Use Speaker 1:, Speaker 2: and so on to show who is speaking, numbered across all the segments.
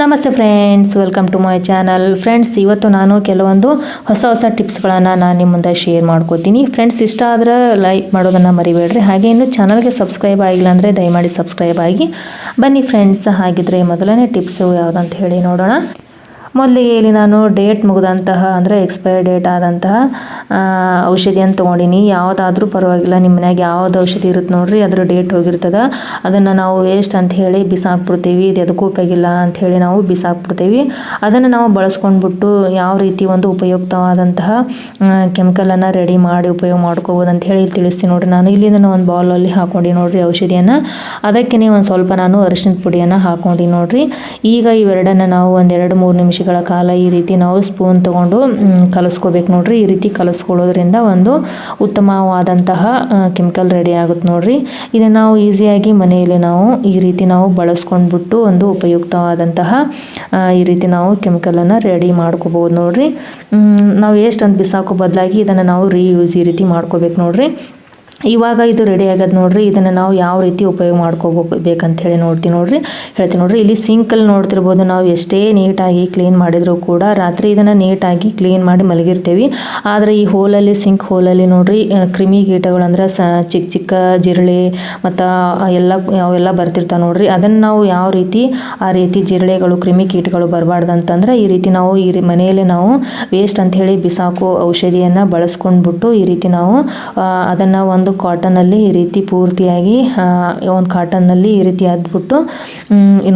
Speaker 1: ನಮಸ್ತೆ friends welcome to my channel friends ಇವತ್ತು ನಾನು ಕೆಲವೊಂದು ಹೊಸ ಹೊಸ ಟಿಪ್ಸ್ಗಳನ್ನು ನಾನು ನಿಮ್ಮ ಶೇರ್ ಮಾಡ್ಕೋತೀನಿ. ಫ್ರೆಂಡ್ಸ್ ಇಷ್ಟ ಆದರೆ ಲೈಕ್ ಮಾಡೋದನ್ನು ಮರಿಬೇಡ್ರಿ. ಹಾಗೆ ಇನ್ನು ಚಾನಲ್ಗೆ ಸಬ್ಸ್ಕ್ರೈಬ್ ಆಗಿಲ್ಲ ಅಂದರೆ ದಯಮಾಡಿ ಸಬ್ಸ್ಕ್ರೈಬ್ ಆಗಿ. ಬನ್ನಿ ಫ್ರೆಂಡ್ಸ್ ಹಾಗಿದ್ರೆ ಮೊದಲನೇ ಟಿಪ್ಸು ಯಾವುದಂತ ಹೇಳಿ ನೋಡೋಣ. ಮೊದಲಿಗೆ ಇಲ್ಲಿ ನಾನು ಡೇಟ್ ಮುಗಿದಂತಹ, ಅಂದರೆ ಎಕ್ಸ್ಪೈರ್ ಡೇಟ್ ಆದಂತಹ ಔಷಧಿಯನ್ನು ತೊಗೊಂಡಿನಿ. ಯಾವುದಾದ್ರೂ ಪರವಾಗಿಲ್ಲ ನಿಮ್ಮ ಮನ್ಯಾಗ ಯಾವ್ದು ಔಷಧಿ ಇರುತ್ತೆ ನೋಡ್ರಿ, ಅದ್ರ ಡೇಟ್ ಹೋಗಿರ್ತದೆ. ಅದನ್ನು ನಾವು ವೇಸ್ಟ್ ಅಂತ ಹೇಳಿ ಬಿಸಾಕ್ಬಿಡ್ತೀವಿ. ಇದು ಎದಕ್ಕೂ ಉಪಯೋಗಿಲ್ಲ ಅಂತ ಹೇಳಿ ನಾವು ಬಿಸಾಕ್ಬಿಡ್ತೀವಿ. ಅದನ್ನು ನಾವು ಬಳಸ್ಕೊಂಡ್ಬಿಟ್ಟು ಯಾವ ರೀತಿ ಒಂದು ಉಪಯುಕ್ತವಾದಂತಹ ಕೆಮಿಕಲನ್ನು ರೆಡಿ ಮಾಡಿ ಉಪಯೋಗ ಮಾಡ್ಕೋಬೋದು ಅಂತ ಹೇಳಿ ತಿಳಿಸ್ತೀನಿ ನೋಡ್ರಿ. ನಾನು ಇಲ್ಲಿ ಇದನ್ನು ಒಂದು ಬೌಲಲ್ಲಿ ಹಾಕೊಂಡು ನೋಡ್ರಿ ಔಷಧಿಯನ್ನು. ಅದಕ್ಕೆ ಒಂದು ಸ್ವಲ್ಪ ನಾನು ಅರಿಶಿನ ಪುಡಿಯನ್ನು ಹಾಕೊಂಡು ನೋಡ್ರಿ. ಈಗ ಇವೆರಡನ್ನು ನಾವು ಒಂದು ಎರಡು ಮೂರು ನಿಮಿಷಗಳ ಕಾಲ ಈ ರೀತಿ ನಾವು ಸ್ಪೂನ್ ತಗೊಂಡು ಕಲಿಸ್ಕೋಬೇಕು ನೋಡ್ರಿ. ಈ ರೀತಿ ಕಲಸ್ಕೊಳ್ಳೋದ್ರಿಂದ ಒಂದು ಉತ್ತಮವಾದಂತಹ ಕೆಮಿಕಲ್ ರೆಡಿ ಆಗುತ್ತೆ ನೋಡ್ರಿ. ಇದನ್ನು ನಾವು ಈಸಿಯಾಗಿ ಮನೆಯಲ್ಲಿ ನಾವು ಈ ರೀತಿ ನಾವು ಬಳಸ್ಕೊಂಡ್ಬಿಟ್ಟು ಒಂದು ಉಪಯುಕ್ತವಾದಂತಹ ಈ ರೀತಿ ನಾವು ಕೆಮಿಕಲನ್ನು ರೆಡಿ ಮಾಡ್ಕೋಬೋದು ನೋಡ್ರಿ. ನಾವು ಎಷ್ಟು ಅಂತ ಬಿಸಾಕೋ ಬದಲಾಗಿ ಇದನ್ನು ನಾವು ರೀಯೂಸ್ ಈ ರೀತಿ ಮಾಡ್ಕೋಬೇಕು ನೋಡ್ರಿ. ಇವಾಗ ಇದು ರೆಡಿ ಆಗ್ಯದ ನೋಡ್ರಿ, ಇದನ್ನು ನಾವು ಯಾವ ರೀತಿ ಉಪಯೋಗ ಮಾಡ್ಕೋಬೇಕು ಬೇಕಂತ ಹೇಳಿ ನೋಡ್ತೀವಿ ನೋಡ್ರಿ. ಹೇಳ್ತೀನಿ ನೋಡ್ರಿ, ಇಲ್ಲಿ ಸಿಂಕಲ್ಲಿ ನೋಡ್ತಿರ್ಬೋದು ನಾವು ಎಷ್ಟೇ ನೀಟಾಗಿ ಕ್ಲೀನ್ ಮಾಡಿದರೂ ಕೂಡ ರಾತ್ರಿ ಇದನ್ನು ನೀಟಾಗಿ ಕ್ಲೀನ್ ಮಾಡಿ ಮಲಗಿರ್ತೀವಿ. ಆದರೆ ಈ ಹೋಲಲ್ಲಿ ಸಿಂಕ್ ಹೋಲಲ್ಲಿ ನೋಡ್ರಿ ಕ್ರಿಮಿ ಕೀಟಗಳು ಅಂದ್ರೆ ಸ ಚಿಕ್ಕ ಚಿಕ್ಕ ಜಿರಳೆ ಮತ್ತು ಎಲ್ಲ ಅವೆಲ್ಲ ಬರ್ತಿರ್ತಾವೆ ನೋಡ್ರಿ. ಅದನ್ನು ನಾವು ಯಾವ ರೀತಿ, ಆ ರೀತಿ ಜಿರಳೆಗಳು, ಕ್ರಿಮಿ ಕೀಟಗಳು ಬರಬಾರ್ದಂತಂದ್ರೆ ಈ ರೀತಿ ನಾವು ಈ ಮನೆಯಲ್ಲೇ ನಾವು ವೇಸ್ಟ್ ಅಂತ ಹೇಳಿ ಬಿಸಾಕೋ ಔಷಧಿಯನ್ನು ಬಳಸ್ಕೊಂಡ್ಬಿಟ್ಟು ಈ ರೀತಿ ನಾವು ಅದನ್ನ ಒಂದು ಕಾಟನಲ್ಲಿ ಈ ರೀತಿ ಪೂರ್ತಿಯಾಗಿ ಒಂದು ಕಾಟನ್ನಲ್ಲಿ ಈ ರೀತಿ ಅದ್ಬಿಟ್ಟು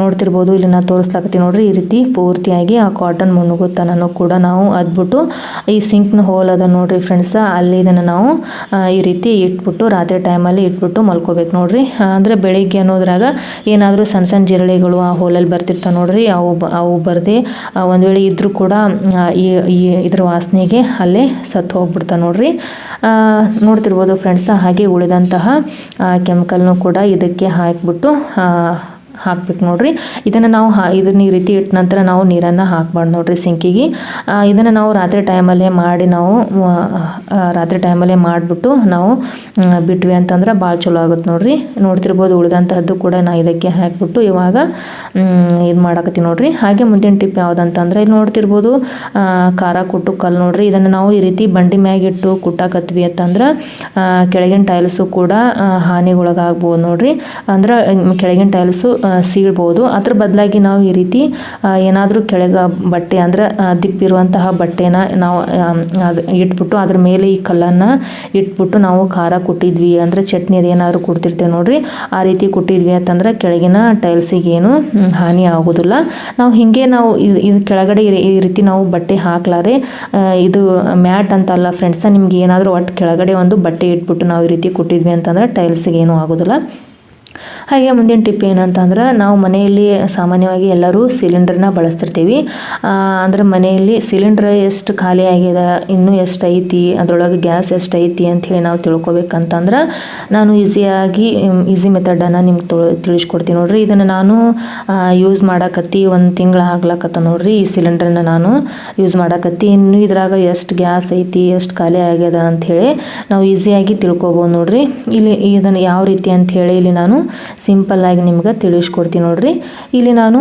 Speaker 1: ನೋಡ್ತಿರ್ಬೋದು, ಇಲ್ಲಿ ನಾನು ತೋರಿಸ್ಲಾಕತ್ತೀನಿ ನೋಡ್ರಿ, ಈ ರೀತಿ ಪೂರ್ತಿಯಾಗಿ ಆ ಕಾಟನ್ ಮುಣುಗುತ್ತಾನೂ ಕೂಡ ನಾವು ಅದ್ಬಿಟ್ಟು ಈ ಸಿಂಕ್ನ ಹೋಲ್ ಅದ ನೋಡ್ರಿ ಫ್ರೆಂಡ್ಸ್, ಅಲ್ಲಿ ಇದನ್ನು ನಾವು ಈ ರೀತಿ ಇಟ್ಬಿಟ್ಟು, ರಾತ್ರಿ ಟೈಮಲ್ಲಿ ಇಟ್ಬಿಟ್ಟು ಮಲ್ಕೋಬೇಕು ನೋಡ್ರಿ. ಅಂದ್ರೆ ಬೆಳಿಗ್ಗೆ ಅನ್ನೋದ್ರಾಗ ಏನಾದರೂ ಸಣ್ಣ ಸಣ್ಣ ಜಿರಳೆಗಳು ಆ ಹೋಲಲ್ಲಿ ಬರ್ತಿರ್ತಾವೆ ನೋಡ್ರಿ, ಅವು ಅವು ಬರದೆ ಒಂದು ವೇಳೆ ಇದ್ರೂ ಕೂಡ ಈ ಇದ್ರ ವಾಸನೆಗೆ ಅಲ್ಲೇ ಸತ್ತು ಹೋಗ್ಬಿಡ್ತಾವೆ ನೋಡ್ರಿ. ನೋಡ್ತಿರ್ಬೋದು ಫ್ರೆಂಡ್ಸ್ ಹಾಗೆ ಉಳಿದಂತಹ ಕೆಮಿಕಲ್ನು ಕೂಡ ಇದಕ್ಕೆ ಹಾಕಿಬಿಟ್ಟು ಹಾಕ್ಬೇಕು ನೋಡ್ರಿ. ಇದನ್ನು ನಾವು ಹಾ, ಇದನ್ನ ಈ ರೀತಿ ಇಟ್ಟ ನಂತರ ನಾವು ನೀರನ್ನು ಹಾಕ್ಬಾರ್ದು ನೋಡ್ರಿ ಸಿಂಕಿಗೆ. ಇದನ್ನು ನಾವು ರಾತ್ರಿ ಟೈಮಲ್ಲೇ ಮಾಡಿ ನಾವು ರಾತ್ರಿ ಟೈಮಲ್ಲೇ ಮಾಡಿಬಿಟ್ಟು ನಾವು ಬಿಟ್ವಿ ಅಂತಂದ್ರೆ ಭಾಳ ಚಲೋ ಆಗುತ್ತೆ ನೋಡ್ರಿ. ನೋಡ್ತಿರ್ಬೋದು ಉಳಿದಂತಹದ್ದು ಕೂಡ ನಾ ಇದಕ್ಕೆ ಹಾಕ್ಬಿಟ್ಟು ಇವಾಗ ಇದು ಮಾಡಕತ್ತೀವಿ ನೋಡ್ರಿ. ಹಾಗೆ ಮುಂದಿನ ಟಿಪ್ ಯಾವುದಂತಂದ್ರೆ ಇಲ್ಲಿ ನೋಡ್ತಿರ್ಬೋದು ಖಾರ ಕುಟ್ಟು ಕಲ್ಲು ನೋಡ್ರಿ. ಇದನ್ನು ನಾವು ಈ ರೀತಿ ಬಂಡಿ ಮ್ಯಾಗಿಟ್ಟು ಕುಟ್ಟಾಕತ್ವಿ ಅಂತಂದ್ರೆ ಕೆಳಗಿನ ಟೈಲ್ಸು ಕೂಡ ಹಾನಿಗೊಳಗಾಗ್ಬೋದು ನೋಡ್ರಿ. ಅಂದ್ರೆ ಕೆಳಗಿನ ಟೈಲ್ಸು ಸೀಳ್ಬೋದು. ಅದ್ರ ಬದಲಾಗಿ ನಾವು ಈ ರೀತಿ ಏನಾದರೂ ಕೆಳಗೆ ಬಟ್ಟೆ ಅಂದ್ರೆ ದಿಪ್ಪಿರುವಂತಹ ಬಟ್ಟೆನ ನಾವು ಅದು ಇಟ್ಬಿಟ್ಟು ಅದ್ರ ಮೇಲೆ ಈ ಕಲ್ಲನ್ನು ಇಟ್ಬಿಟ್ಟು ನಾವು ಖಾರ ಕೊಟ್ಟಿದ್ವಿ ಅಂದರೆ ಚಟ್ನಿ ಅದೇನಾದ್ರು ಕೊಡ್ತಿರ್ತೇವೆ ನೋಡ್ರಿ. ಆ ರೀತಿ ಕೊಟ್ಟಿದ್ವಿ ಅಂತಂದ್ರೆ ಕೆಳಗಿನ ಟೈಲ್ಸಿಗೇನು ಹಾನಿ ಆಗೋದಿಲ್ಲ. ನಾವು ಹಿಂಗೆ ನಾವು ಇದು ಇದು ಕೆಳಗಡೆ ಈ ರೀತಿ ನಾವು ಬಟ್ಟೆ ಹಾಕ್ಲಾರೆ ಇದು ಮ್ಯಾಟ್ ಅಂತಲ್ಲ ಫ್ರೆಂಡ್ಸ ನಿಮ್ಗೆ ಏನಾದರೂ ಒಟ್ಟು ಕೆಳಗಡೆ ಒಂದು ಬಟ್ಟೆ ಇಟ್ಬಿಟ್ಟು ನಾವು ಈ ರೀತಿ ಕೊಟ್ಟಿದ್ವಿ ಅಂತಂದ್ರೆ ಟೈಲ್ಸಿಗೆ ಏನೂ ಆಗೋದಿಲ್ಲ. ಹಾಗೆ ಮುಂದಿನ ಟಿಪ್ ಏನಂತಂದ್ರೆ ನಾವು ಮನೆಯಲ್ಲಿ ಸಾಮಾನ್ಯವಾಗಿ ಎಲ್ಲರೂ ಸಿಲಿಂಡರ್ನ ಬಳಸ್ತಿರ್ತೀವಿ. ಅಂದ್ರೆ ಮನೆಯಲ್ಲಿ ಸಿಲಿಂಡರ್ ಎಷ್ಟು ಖಾಲಿ ಆಗಿದೆ, ಇನ್ನೂ ಎಷ್ಟು ಐತಿ, ಅದರೊಳಗೆ ಗ್ಯಾಸ್ ಎಷ್ಟು ಐತಿ ಅಂಥೇಳಿ ನಾವು ತಿಳ್ಕೊಬೇಕಂತಂದ್ರೆ ನಾನು ಈಸಿಯಾಗಿ ಈಸಿ ಮೆಥಡನ್ನು ನಿಮ್ಗೆ ತಿಳಿಸ್ಕೊಡ್ತೀನಿ ನೋಡ್ರಿ. ಇದನ್ನು ನಾನು ಯೂಸ್ ಮಾಡಕತ್ತಿ ಒಂದು ತಿಂಗಳು ಆಗ್ಲಕತ್ತ ನೋಡ್ರಿ ಈ ಸಿಲಿಂಡರ್ನ ನಾನು ಯೂಸ್ ಮಾಡಕತ್ತಿ. ಇನ್ನು ಇದ್ರಾಗ ಎಷ್ಟು ಗ್ಯಾಸ್ ಐತಿ, ಎಷ್ಟು ಖಾಲಿ ಆಗ್ಯದ ಅಂಥೇಳಿ ನಾವು ಈಸಿಯಾಗಿ ತಿಳ್ಕೊಬೋದು ನೋಡ್ರಿ. ಇಲ್ಲಿ ಇದನ್ನು ಯಾವ ರೀತಿ ಅಂತ ಹೇಳಿ ಇಲ್ಲಿ ನಾನು ಸಿಂಪಲ್ ಆಗಿ ನಿಮ್ಗೆ ತಿಳಿಸ್ಕೊಡ್ತೀನಿ ನೋಡ್ರಿ. ಇಲ್ಲಿ ನಾನು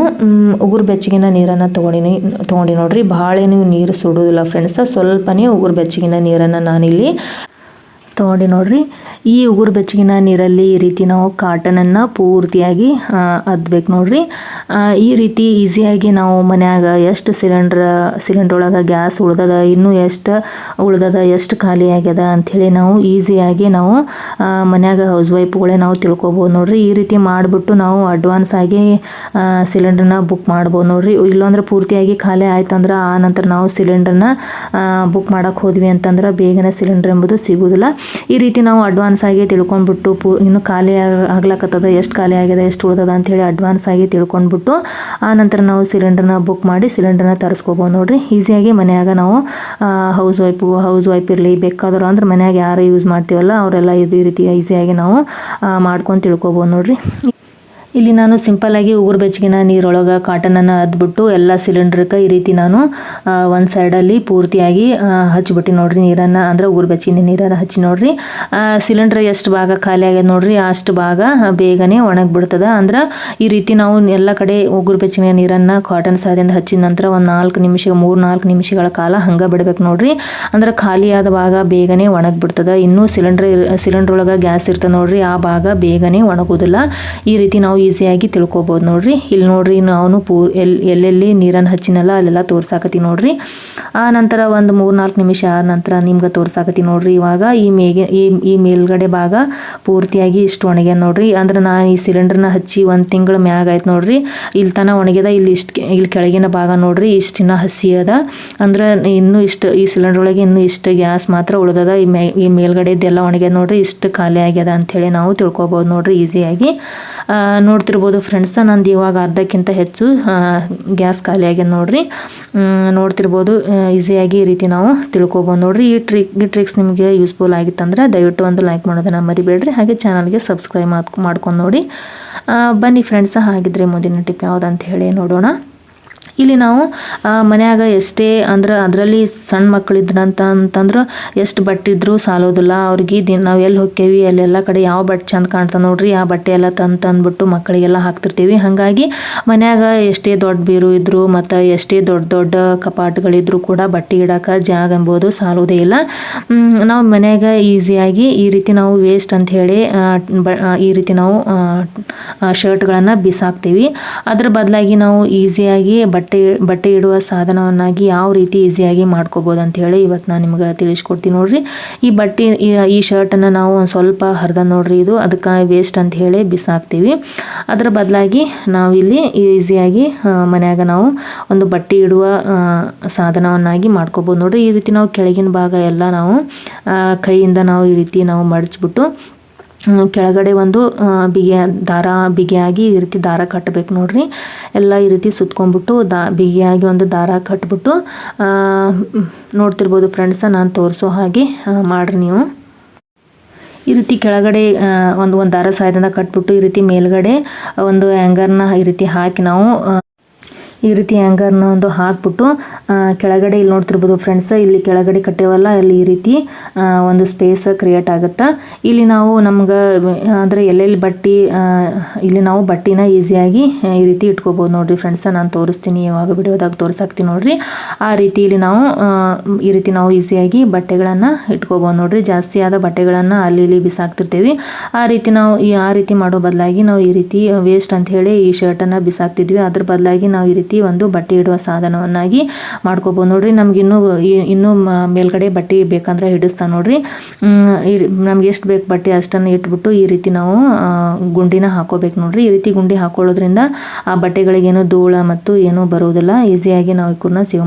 Speaker 1: ಉಗುರು ಬೆಚ್ಚಗಿನ ನೀರನ್ನು ತೊಗೊಂಡಿನಿ, ತೊಗೊಂಡಿ ನೋಡ್ರಿ. ಭಾಳ ನೀವು ನೀರು ಸುಡೋದಿಲ್ಲ ಫ್ರೆಂಡ್ಸ ಸ್ವಲ್ಪನೇ ಉಗುರು ಬೆಚ್ಚಗಿನ ನೀರನ್ನು ನಾನಿಲ್ಲಿ ತೊಗೊಂಡು ನೋಡ್ರಿ. ಈ ಉಗುರು ಬೆಚ್ಚಗಿನ ನೀರಲ್ಲಿ ಈ ರೀತಿ ನಾವು ಕಾಟನನ್ನು ಪೂರ್ತಿಯಾಗಿ ಅದ್ಬೇಕು ನೋಡ್ರಿ. ಈ ರೀತಿ ಈಸಿಯಾಗಿ ನಾವು ಮನ್ಯಾಗ ಎಷ್ಟು ಸಿಲಿಂಡ್ರ್ ಸಿಲಿಂಡ್ರ್ ಒಳಗೆ ಗ್ಯಾಸ್ ಉಳ್ದದ, ಇನ್ನೂ ಎಷ್ಟು ಉಳ್ದದ, ಎಷ್ಟು ಖಾಲಿ ಆಗ್ಯದ ಅಂಥೇಳಿ ನಾವು ಈಸಿಯಾಗಿ ನಾವು ಮನ್ಯಾಗ ಹೌಸ್ ವೈಫ್ಗಳೇ ನಾವು ತಿಳ್ಕೊಬೋದು ನೋಡ್ರಿ. ಈ ರೀತಿ ಮಾಡಿಬಿಟ್ಟು ನಾವು ಅಡ್ವಾನ್ಸ್ ಆಗಿ ಸಿಲಿಂಡ್ರನ್ನ ಬುಕ್ ಮಾಡ್ಬೋದು ನೋಡ್ರಿ. ಇಲ್ಲಾಂದ್ರೆ ಪೂರ್ತಿಯಾಗಿ ಖಾಲಿ ಆಯ್ತಂದ್ರೆ ಆ ನಂತರ ನಾವು ಸಿಲಿಂಡ್ರನ್ನ ಬುಕ್ ಮಾಡಕ್ಕೆ ಹೋದ್ವಿ ಅಂತಂದ್ರೆ ಬೇಗನೆ ಸಿಲಿಂಡರ್ ಎಂಬುದು ಸಿಗೋದಿಲ್ಲ. ಈ ರೀತಿ ನಾವು ಅಡ್ವಾನ್ಸ್ ಆಗಿ ತಿಳ್ಕೊಂಡ್ಬಿಟ್ಟು ಪೂ, ಇನ್ನು ಖಾಲಿ ಆಗ್- ಆಗ್ಲಕತ್ತದ, ಎಷ್ಟು ಖಾಲಿ ಆಗಿದೆ, ಎಷ್ಟು ಉಳ್ದದ ಅಂತೇಳಿ ಅಡ್ವಾನ್ಸ್ ಆಗಿ ತಿಳ್ಕೊಂಡ್ಬಿಟ್ಟು, ಆ ನಂತರ ನಾವು ಸಿಲಿಂಡರ್ನ ಬುಕ್ ಮಾಡಿ ಸಿಲಿಂಡರ್ನ ತರಿಸ್ಕೋಬೋದು ನೋಡ್ರಿ. ಈಸಿಯಾಗಿ ಮನೆಯಾಗ ನಾವು ಹೌಸ್ ವೈಫು ಹೌಸ್ ವೈಫ್ ಇರಲಿ, ಬೇಕಾದರೂ ಅಂದ್ರೆ ಮನೆಯಾಗ ಯಾರು ಯೂಸ್ ಮಾಡ್ತೀವಲ್ಲ, ಅವರೆಲ್ಲ ಇದೇ ರೀತಿ ಈಸಿಯಾಗಿ ನಾವು ಮಾಡ್ಕೊಂಡು ತಿಳ್ಕೊಬೋದು ನೋಡ್ರಿ. ಇಲ್ಲಿ ನಾನು ಸಿಂಪಲ್ ಆಗಿ ಉಗುರು ಬೆಚ್ಚಗಿನ ನೀರೊಳಗೆ ಕಾಟನನ್ನು ಅದ್ಬಿಟ್ಟು ಎಲ್ಲ ಸಿಲಿಂಡ್ರಕ್ಕೆ ಈ ರೀತಿ ನಾನು ಒಂದು ಸೈಡಲ್ಲಿ ಪೂರ್ತಿಯಾಗಿ ಹಚ್ಚಿಬಿಟ್ಟು ನೋಡ್ರಿ ನೀರನ್ನು. ಅಂದ್ರೆ ಉಗುರು ಬೆಚ್ಚಗಿನ ನೀರನ್ನು ಹಚ್ಚಿ ನೋಡ್ರಿ. ಸಿಲಿಂಡ್ರ್ ಎಷ್ಟು ಭಾಗ ಖಾಲಿ ಆಗ್ಯದ ನೋಡ್ರಿ, ಅಷ್ಟು ಭಾಗ ಬೇಗನೆ ಒಣಗಿಬಿಡ್ತದ. ಅಂದ್ರೆ ಈ ರೀತಿ ನಾವು ಎಲ್ಲ ಕಡೆ ಉಗುರು ಬೆಚ್ಚಗಿನ ನೀರನ್ನು ಕಾಟನ್ ಸಹಾಯದಿಂದ ಹಚ್ಚಿದ ನಂತರ ಒಂದು ನಾಲ್ಕು ನಿಮಿಷ, ಮೂರು ನಾಲ್ಕು ನಿಮಿಷಗಳ ಕಾಲ ಹಂಗೆ ಬಿಡ್ಬೇಕು ನೋಡ್ರಿ. ಅಂದ್ರೆ ಖಾಲಿಯಾದ ಭಾಗ ಬೇಗನೆ ಒಣಗಿಬಿಡ್ತದ. ಇನ್ನೂ ಸಿಲಿಂಡರ್ ಸಿಲಿಂಡರ್ ಒಳಗೆ ಗ್ಯಾಸ್ ಇರ್ತದೆ ನೋಡ್ರಿ, ಆ ಭಾಗ ಬೇಗನೆ ಒಣಗೋದಿಲ್ಲ. ಈ ರೀತಿ ನಾವು ಈಸಿಯಾಗಿ ತಿಳ್ಕೊಬೋದು ನೋಡ್ರಿ. ಇಲ್ಲಿ ನೋಡ್ರಿ ನಾವು ಪೂ ಎಲ್ ಎಲ್ಲೆಲ್ಲಿ ನೀರನ್ನು ಹಚ್ಚಿನಲ್ಲ ಅಲ್ಲೆಲ್ಲ ತೋರ್ಸಾಕತ್ತಿ ನೋಡ್ರಿ. ಆ ನಂತರ ಒಂದು ಮೂರು ನಾಲ್ಕು ನಿಮಿಷ ಆದ ನಂತರ ನಿಮ್ಗೆ ತೋರ್ಸಾಕತ್ತಿ ನೋಡ್ರಿ. ಇವಾಗ ಈ ಮೇಗೆ ಈ ಈ ಮೇಲ್ಗಡೆ ಭಾಗ ಪೂರ್ತಿಯಾಗಿ ಇಷ್ಟು ಒಣಗ್ಯದ ನೋಡ್ರಿ. ಅಂದ್ರೆ ನಾ ಈ ಸಿಲಿಂಡರ್ನ ಹಚ್ಚಿ ಒಂದು ತಿಂಗಳ ಮ್ಯಾಗ ಆಯ್ತು ನೋಡ್ರಿ. ಇಲ್ಲಿ ತನ ಒಣಗ್ಯದ ಇಲ್ಲಿ ಇಷ್ಟು ಇಲ್ಲಿ ಕೆಳಗಿನ ಭಾಗ ನೋಡ್ರಿ ಇಷ್ಟಿನ ಹಸಿ ಅದ. ಅಂದ್ರೆ ಇನ್ನೂ ಇಷ್ಟು ಈ ಸಿಲಿಂಡರ್ ಒಳಗೆ ಇನ್ನೂ ಇಷ್ಟು ಗ್ಯಾಸ್ ಮಾತ್ರ ಉಳಿದದ. ಈ ಮೇ ಈ ಮೇಲ್ಗಡೆದೆಲ್ಲ ಒಣಗ್ಯದ ನೋಡ್ರಿ ಇಷ್ಟು ಖಾಲಿ ಆಗ್ಯದ ಹೇಳಿ ನಾವು ತಿಳ್ಕೊಬೋದು ನೋಡ್ರಿ ಈಸಿಯಾಗಿ. ಆ, ನೋಡ್ತಿರ್ಬೋದು ಫ್ರೆಂಡ್ಸ ನಂದು ಇವಾಗ ಅರ್ಧಕ್ಕಿಂತ ಹೆಚ್ಚು ಗ್ಯಾಸ್ ಖಾಲಿ ಆಗ್ಯದ ನೋಡ್ರಿ. ನೋಡ್ತಿರ್ಬೋದು ಈಸಿಯಾಗಿ ಈ ರೀತಿ ನಾವು ತಿಳ್ಕೊಬೋದು ನೋಡ್ರಿ. ಈ ಟ್ರಿಕ್ ಈ ಟ್ರಿಕ್ಸ್ ನಿಮಗೆ ಯೂಸ್ಫುಲ್ ಆಗಿತ್ತಂದ್ರೆ ದಯವಿಟ್ಟು ಒಂದು ಲೈಕ್ ಮಾಡೋದನ್ನ ಮರಿಬೇಡ್ರಿ. ಹಾಗೆ ಚಾನಲ್ಗೆ ಸಬ್ಸ್ಕ್ರೈಬ್ ಮಾಡ್ಕೊ, ಮಾಡ್ಕೊಂಡು ನೋಡಿ. ಬನ್ನಿ ಫ್ರೆಂಡ್ಸ ಹಾಗಿದ್ರೆ ಮುಂದಿನ ಟಿಪ್ ಯಾವುದಂತ ಹೇಳಿ ನೋಡೋಣ. ಇಲ್ಲಿ ನಾವು ಮನ್ಯಾಗ ಎಷ್ಟೇ ಅಂದ್ರೆ ಅದರಲ್ಲಿ ಸಣ್ಣ ಮಕ್ಕಳಿದ್ರಂತ ಅಂತಂದ್ರೆ ಎಷ್ಟು ಬಟ್ಟೆ ಇದ್ರೂ ಸಾಲೋದಿಲ್ಲ. ಅವ್ರಿಗೆ ದಿನ, ನಾವು ಎಲ್ಲಿ ಹೋಗ್ತೇವಿ ಅಲ್ಲೆಲ್ಲ ಕಡೆ ಯಾವ ಬಟ್ಟೆ ಚಂದ ಕಾಣ್ತಾ ನೋಡ್ರಿ, ಆ ಬಟ್ಟೆ ಎಲ್ಲ ತಂದು ತಂದ್ಬಿಟ್ಟು ಮಕ್ಕಳಿಗೆಲ್ಲ ಹಾಕ್ತಿರ್ತೀವಿ. ಹಾಗಾಗಿ ಮನ್ಯಾಗ ಎಷ್ಟೇ ದೊಡ್ಡ ಬೀರು ಇದ್ದರೂ ಮತ್ತು ಎಷ್ಟೇ ದೊಡ್ಡ ದೊಡ್ಡ ಕಪಾಟ್ಗಳಿದ್ರು ಕೂಡ ಬಟ್ಟೆ ಇಡೋಕೆ ಜಾಗ ಎಂಬುದು ಸಾಲೋದೇ ಇಲ್ಲ. ನಾವು ಮನ್ಯಾಗ ಈಸಿಯಾಗಿ ಈ ರೀತಿ ನಾವು ವೇಸ್ಟ್ ಅಂತ ಹೇಳಿ ಈ ರೀತಿ ನಾವು ಶರ್ಟ್ಗಳನ್ನು ಬಿಸಾಕ್ತೀವಿ. ಅದ್ರ ಬದಲಾಗಿ ನಾವು ಈಸಿಯಾಗಿ ಬಟ್ಟೆ ಬಟ್ಟೆ ಬಟ್ಟೆ ಇಡುವ ಸಾಧನವನ್ನಾಗಿ ಯಾವ ರೀತಿ ಈಸಿಯಾಗಿ ಮಾಡ್ಕೋಬೋದು ಅಂತ ಹೇಳಿ ಇವತ್ತು ನಾನು ನಿಮ್ಗೆ ತಿಳಿಸ್ಕೊಡ್ತೀನಿ ನೋಡ್ರಿ. ಈ ಬಟ್ಟೆ, ಈ- ಶರ್ಟನ್ನು ನಾವು ಒಂದು ಸ್ವಲ್ಪ ಹರಿದ ನೋಡ್ರಿ ಇದು. ಅದಕ್ಕೆ ವೇಸ್ಟ್ ಅಂತ ಹೇಳಿ ಬಿಸಾಕ್ತೀವಿ. ಅದರ ಬದಲಾಗಿ ನಾವಿಲ್ಲಿ ಈಸಿಯಾಗಿ ಮನ್ಯಾಗ ನಾವು ಒಂದು ಬಟ್ಟೆ ಇಡುವ ಸಾಧನವನ್ನಾಗಿ ಮಾಡ್ಕೋಬೋದು ನೋಡ್ರಿ. ಈ ರೀತಿ ನಾವು ಕೆಳಗಿನ ಭಾಗ ಎಲ್ಲ ನಾವು ಕೈಯಿಂದ ನಾವು ಈ ರೀತಿ ನಾವು ಮಡಚ್ಬಿಟ್ಟು ಕೆಳಗಡೆ ಒಂದು ಬಿಗಿ ದಾರ, ಬಿಗಿಯಾಗಿ ಈ ರೀತಿ ದಾರ ಕಟ್ಟಬೇಕು ನೋಡ್ರಿ. ಎಲ್ಲ ಈ ರೀತಿ ಸುತ್ಕೊಂಡ್ಬಿಟ್ಟು ದಾ, ಬಿಗಿಯಾಗಿ ಒಂದು ದಾರ ಕಟ್ಬಿಟ್ಟು ನೋಡ್ತಿರ್ಬೋದು ಫ್ರೆಂಡ್ಸ ನಾನು ತೋರಿಸೋ ಹಾಗೆ ಮಾಡಿರಿ ನೀವು. ಈ ರೀತಿ ಕೆಳಗಡೆ ಒಂದು ಒಂದು ದಾರ ಸಹಾಯದಿಂದ ಕಟ್ಬಿಟ್ಟು ಈ ರೀತಿ ಮೇಲ್ಗಡೆ ಒಂದು ಹ್ಯಾಂಗರ್ನ ಈ ರೀತಿ ಹಾಕಿ ನಾವು ಈ ರೀತಿ ಹ್ಯಾಂಗರ್ನ ಒಂದು ಹಾಕ್ಬಿಟ್ಟು ಕೆಳಗಡೆ ಇಲ್ಲಿ ನೋಡ್ತಿರ್ಬೋದು ಫ್ರೆಂಡ್ಸ್ ಇಲ್ಲಿ ಕೆಳಗಡೆ ಕಟ್ಟೇವಲ್ಲ, ಅಲ್ಲಿ ಈ ರೀತಿ ಒಂದು ಸ್ಪೇಸ್ ಕ್ರಿಯೇಟ್ ಆಗುತ್ತಾ? ಇಲ್ಲಿ ನಾವು ನಮ್ಗೆ, ಅಂದರೆ ಎಲ್ಲೆಲ್ಲಿ ಬಟ್ಟೆ ಇಲ್ಲಿ ನಾವು ಬಟ್ಟಿನ ಈಸಿಯಾಗಿ ಈ ರೀತಿ ಇಟ್ಕೋಬೋದು ನೋಡ್ರಿ ಫ್ರೆಂಡ್ಸ ನಾನು ತೋರಿಸ್ತೀನಿ ಯಾವಾಗ ಬಿಡೋದಾಗ ತೋರಿಸಾಕ್ತೀನಿ ನೋಡ್ರಿ. ಆ ರೀತಿ ಇಲ್ಲಿ ನಾವು ಈ ರೀತಿ ನಾವು ಈಸಿಯಾಗಿ ಬಟ್ಟೆಗಳನ್ನು ಇಟ್ಕೋಬೋದು ನೋಡ್ರಿ. ಜಾಸ್ತಿ ಆದ ಬಟ್ಟೆಗಳನ್ನು ಅಲ್ಲಿ ಇಲ್ಲಿ ಬಿಸಾಕ್ತಿರ್ತೀವಿ. ಆ ರೀತಿ ನಾವು, ಈ, ಆ ರೀತಿ ಮಾಡೋ ಬದಲಾಗಿ ನಾವು ಈ ರೀತಿ ವೇಸ್ಟ್ ಅಂತ ಹೇಳಿ ಈ ಶರ್ಟನ್ನು ಬಿಸಾಕ್ತಿದ್ವಿ. ಅದ್ರ ಬದಲಾಗಿ ನಾವು ಈ ರೀತಿ ಒಂದು ಬಟ್ಟೆ ಇಡುವ ಸಾಧನವನ್ನಾಗಿ ಮಾಡ್ಕೋಬೋದು. ನೋಡ್ರಿ, ನಮ್ಗೆ ಇನ್ನೂ ಇನ್ನೂ ಮೇಲ್ಗಡೆ ಬಟ್ಟೆ ಬೇಕಂದ್ರೆ ಹಿಡಿಸ್ತಾ ನೋಡ್ರಿ. ನಮ್ಗೆ ಎಷ್ಟು ಬೇಕು ಬಟ್ಟೆ ಅಷ್ಟನ್ನು ಇಟ್ಬಿಟ್ಟು ಈ ರೀತಿ ನಾವು ಗುಂಡಿನ ಹಾಕೋಬೇಕು ನೋಡ್ರಿ. ಈ ರೀತಿ ಗುಂಡಿ ಹಾಕೊಳ್ಳೋದ್ರಿಂದ ಆ ಬಟ್ಟೆಗಳಿಗೇನು ಧೂಳ ಮತ್ತು ಏನೂ ಬರುವುದಿಲ್ಲ. ಈಸಿಯಾಗಿ ನಾವು ಇವ್ರನ್ನ ಸೇವ್